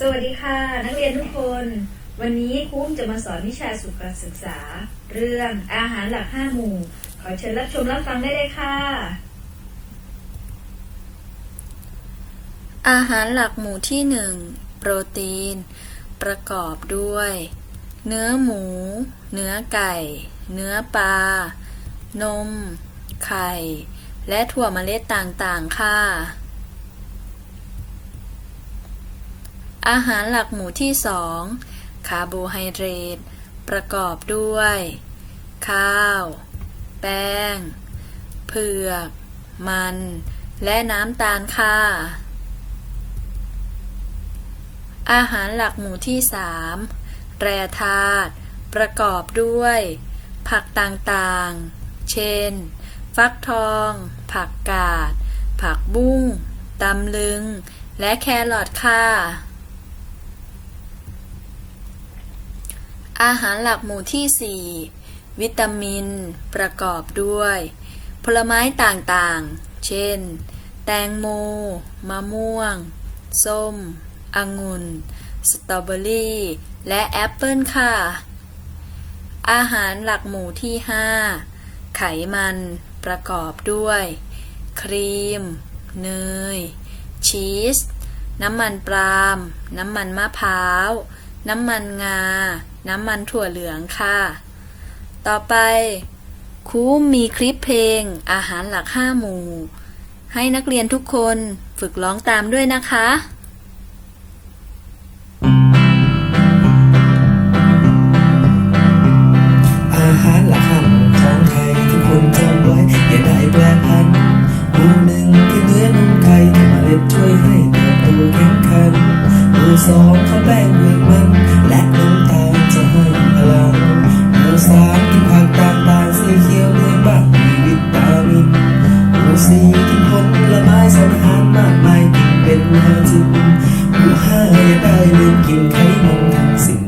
สวัสดีค่ะ นักเรียนทุกคน วันนี้ครูอุ้มจะมาสอนวิชาสุขศึกษา เรื่องอาหารหลักห้าหมู่ ขอเชิญรับชมรับฟังได้เลยค่ะ อาหารหลักหมู่ที่หนึ่งโปรตีน ประกอบด้วย เนื้อหมู เนื้อไก่ เนื้อปลานม ไข่ และถั่วเมล็ดต่างๆ ค่ะ อาหารหลักหมู่ที่สองคาร์โบไฮเดรตประกอบด้วย ข้าว แป้ง เผือก มัน และน้ำตาลค่ะ อาหารหลักหมู่ที่สามแร่ธาตุประกอบด้วย ผักต่างๆ เช่น ฟักทอง ผักกาด ผักบุ้งตำลึง และแครอทค่ะ อาหารหลักหมู่ที่สี่วิตามิน ประกอบด้วย ผลไม้ต่างๆ เช่น แตงโม มะม่วง ส้ม องุ่น สตรอเบอรี่ และแอปเปิลค่ะ อาหารหลักหมู่ที่ 5 ไขมัน ประกอบด้วย ครีม เนย ชีส น้ำมันปาล์ม น้ำมันมะพร้าว น้ำมันงา น้ำมันถั่วเหลืองค่ะ ต่อไปครูมีคลิปเพลง อาหารหลักห้าหมู่ ให้นักเรียนทุกคนฝึกร้องตามด้วยนะคะอาหารหลักห้าหมู่ของไทยทุกคนจำไว้ ข้าจิ้มผู้ให้ได้ลืมกินไข่นมทั้งสิ่ง